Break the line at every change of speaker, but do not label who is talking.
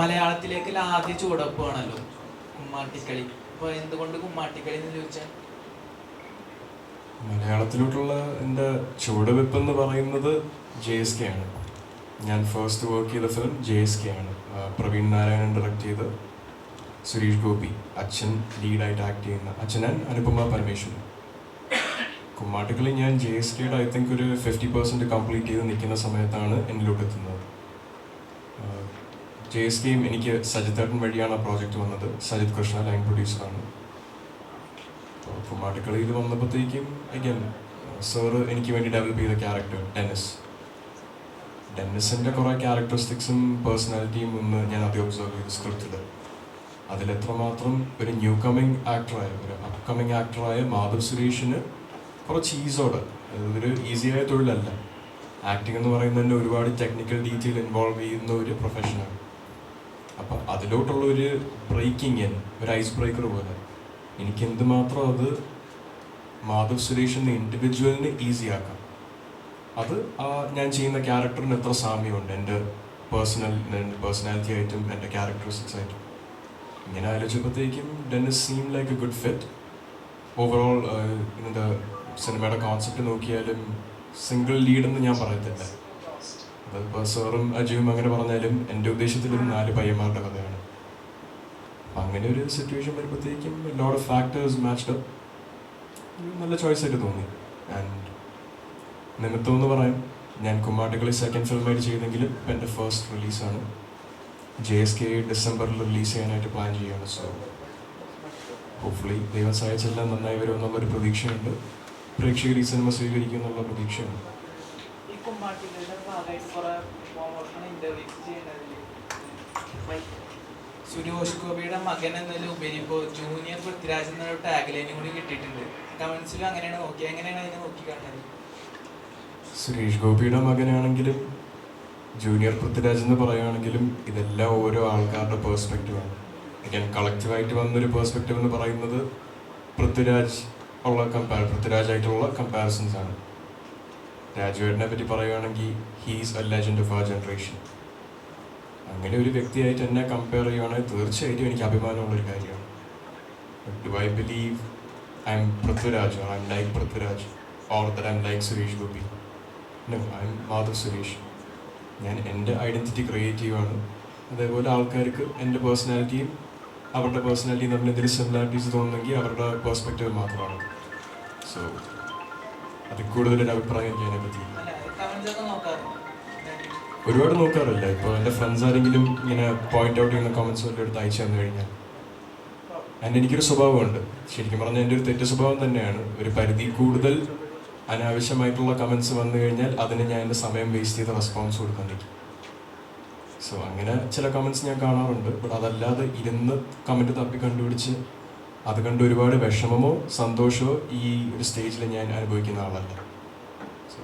മലയാളത്തിലേക്ക് ആദ്യ ചുവടപ്പാണല്ലോ കുമ്മാട്ടിക്കളി. അപ്പൊ എന്തുകൊണ്ട് കുമ്മാട്ടിക്കളി എന്ന് ചോദിച്ചാൽ?
മലയാളത്തിലോട്ടുള്ള എന്റെ ചുവടുവെപ്പ് എന്ന് പറയുന്നത് ജെ എസ് കെ ആണ്. ഞാൻ ഫസ്റ്റ് വർക്ക് ചെയ്ത ഫിലിം ജെ എസ് കെ ആണ്. പ്രവീൺ നാരായണൻ ഡയറക്റ്റ് ചെയ്ത് സുരേഷ് ഗോപി അച്ഛൻ ലീഡായിട്ട് ആക്ട് ചെയ്യുന്ന അച്ഛൻ ആൻഡ് അനുപമ പരമേശ്വരൻ. കുമ്മാട്ടുകളി ഞാൻ ജെ എസ് കെയുടെ ഐ തിങ്ക് ഒരു ഫിഫ്റ്റി പെർസെന്റ് കംപ്ലീറ്റ് ചെയ്ത് നിൽക്കുന്ന സമയത്താണ് എന്നിലോട്ട് എത്തുന്നത് ജെ എസ് കെയും എനിക്ക് സജിത്തേട്ടൻ വഴിയാണ് ആ പ്രോജക്റ്റ് വന്നത്. സജിത് കൃഷ്ണ ലൈൻ പ്രൊഡ്യൂസറാണ് അപ്പോൾ കുമ്മാട്ടുകളിയിൽ വന്നപ്പോഴത്തേക്കും അഗൈൻ സാറ് എനിക്ക് വേണ്ടി ഡെവലപ്പ് ചെയ്ത ക്യാരക്ടർ ഡെന്നിസ് ഡെന്നിസിന്റെ കുറേ ക്യാരക്ടറിസ്റ്റിക്സും പേഴ്സണാലിറ്റിയും ഒന്ന് ഞാൻ ആദ്യം ഒബ്സർവ് ചെയ്തു സ്ക്രിപ്റ്റിൽ അതിലെത്രമാത്രം ഒരു ന്യൂ കമ്മിങ് ആക്ടറായ ഒരു അപ്കമ്മിങ് ആക്ടറായ മാധവ് സുരേഷിന് കുറച്ച് ഈസോട് അതൊരു ഈസിയായ തൊഴിലല്ല. ആക്ടിംഗ് എന്ന് പറയുന്നതിന്റെ ഒരുപാട് ടെക്നിക്കൽ ഡീറ്റെയിൽ ഇൻവോൾവ് ചെയ്യുന്ന ഒരു പ്രൊഫഷനാണ് അപ്പം അതിലോട്ടുള്ള ഒരു ബ്രേക്കിംഗ് ഇൻ ഒരു ഐസ് ബ്രേക്കർ പോലെ. എനിക്ക് എന്തുമാത്രം അത് മാധവ് സുരേഷ് എന്ന ഇൻഡിവിജ്വലിന് ഈസി ആക്കാം. അത് ആ ഞാൻ ചെയ്യുന്ന ക്യാരക്ടറിന് എത്ര സാമ്യമുണ്ട്? എന്റെ പേഴ്സണൽ പേഴ്സണാലിറ്റി ആയിട്ടും എന്റെ ക്യാരക്ടറിസ്റ്റിക്സ് ആയിട്ടും. ഇങ്ങനെ ആലോചിച്ചപ്പോഴത്തേക്കും Dennis seem like a good fit overall ഇതിന്റെ സിനിമയുടെ കോൺസെപ്റ്റ് നോക്കിയാലും സിംഗിൾ ലീഡെന്ന് ഞാൻ പറയത്തില്ല. അതിപ്പോൾ സാറും അജയും അങ്ങനെ പറഞ്ഞാലും എന്റെ ഉദ്ദേശത്തിൽ ഒരു നാല് പയ്യന്മാരുടെ കഥയാണ്. അങ്ങനെ ഒരു സിറ്റുവേഷൻ വരുമ്പോഴത്തേക്കും ലോഡ് ഓഫ് ഫാക്ടേഴ്സ് മാച്ച്ഡ് നല്ല ചോയ്സ് ആയിട്ട് തോന്നി. ആൻഡ് നിമിത്തം എന്ന് പറയാം. ഞാൻ കുമ്മാട്ടുകളി സെക്കൻഡ് ഫിലിമായിട്ട് ചെയ്തെങ്കിലും എന്റെ ഫസ്റ്റ് റിലീസാണ് ജെ എസ് കെ ഡിസംബറിൽ റിലീസ് ചെയ്യാനായിട്ട് പ്ലാൻ ചെയ്യുകയാണ്. സോ ഹോപ്പ്ഫുള്ളി ദൈവം സഹായിച്ചെല്ലാം നന്നായി വരുമെന്നുള്ളൊരു പ്രതീക്ഷയുണ്ട്. പ്രേക്ഷകർ ഈ സിനിമ സ്വീകരിക്കും എന്നുള്ള പ്രതീക്ഷയുണ്ട്.
സുരേഷ് ഗോപിയുടെ മകൻ എന്നതിലുപരി ഇപ്പോൾ ജൂനിയർ പൃഥ്വിരാജ് എന്നൊരു ടാഗ് ലൈനും കൂടി കിട്ടിയിട്ടുണ്ട്. കമൻസിലും അങ്ങനെയാണ് നോക്കി എങ്ങനെയാണ് അതിനെ നോക്കി കാണുന്നത്
സുരേഷ് ഗോപിയുടെ മകനാണെങ്കിലും ജൂനിയർ പൃഥ്വിരാജ് എന്ന് പറയുകയാണെങ്കിലും ഇതെല്ലാം ഓരോ ആൾക്കാരുടെ പേഴ്സ്പെക്റ്റീവാണ് ഞാൻ കളക്റ്റീവായിട്ട് വന്നൊരു പേഴ്സ്പെക്റ്റീവ് എന്ന് പറയുന്നത് പൃഥ്വിരാജ് ഉള്ള കമ്പാ പൃഥ്വിരാജായിട്ടുള്ള കമ്പാരിസൺസ് ആണ്. രാജുവേട്ടനെ പറ്റി പറയുകയാണെങ്കിൽ ഹീസ് എ ലെജൻഡ് ഓഫ് ആ ജനറേഷൻ അങ്ങനെ ഒരു വ്യക്തിയായിട്ട് എന്നെ കമ്പയർ ചെയ്യുകയാണെങ്കിൽ തീർച്ചയായിട്ടും എനിക്ക് അഭിമാനമുള്ളൊരു കാര്യമാണ്. Do I believe I am Prithviraj I like Prithviraj or I like Suresh Gopi I am Madhav Suresh ഞാൻ എന്റെ ഐഡന്റിറ്റി ക്രിയേറ്റ് ചെയ്യുവാണ്. അതേപോലെ ആൾക്കാർക്ക് എന്റെ പേഴ്സണാലിറ്റിയും അവരുടെ പേഴ്സണാലിറ്റിയും തമ്മിൽ എന്തെങ്കിലും സിമിലാരിറ്റീസ് തോന്നുന്നെങ്കിൽ അവരുടെ പേഴ്സ്പെക്റ്റീവ് മാത്രമാണ്. സോ അതിൽ കൂടുതലൊരു അഭിപ്രായം എനിക്ക് അതിനെപ്പറ്റി ഒരുപാട് നോക്കാറില്ല. ഇപ്പോൾ എന്റെ ഫ്രണ്ട്സ് ആരെങ്കിലും ഇങ്ങനെ പോയിന്റ് ഔട്ട് ചെയ്യുന്ന കമന്റ്സ് വല്ല എടുത്ത് അയച്ചു തന്നു കഴിഞ്ഞാൽ. അതിന് എനിക്കൊരു സ്വഭാവമുണ്ട്. ശരിക്കും പറഞ്ഞാൽ എന്റെ ഒരു തെറ്റ് സ്വഭാവം തന്നെയാണ്. ഒരു പരിധി കൂടുതൽ അനാവശ്യമായിട്ടുള്ള കമന്റ്സ് വന്നു കഴിഞ്ഞാൽ അതിന് ഞാൻ എന്റെ സമയം വേസ്റ്റ് ചെയ്ത റെസ്പോൺസ് കൊടുക്കാൻ നിൽക്കും. സോ അങ്ങനെ ചില കമന്റ്സ് ഞാൻ കാണാറുണ്ട്. ബട്ട് അതല്ലാതെ ഇരുന്ന് കമന്റ് തപ്പി കണ്ടുപിടിച്ച് അത് കണ്ട് ഒരുപാട് വിഷമമോ സന്തോഷമോ ഈ ഒരു സ്റ്റേജിൽ ഞാൻ അനുഭവിക്കുന്ന ആളല്ല. സോ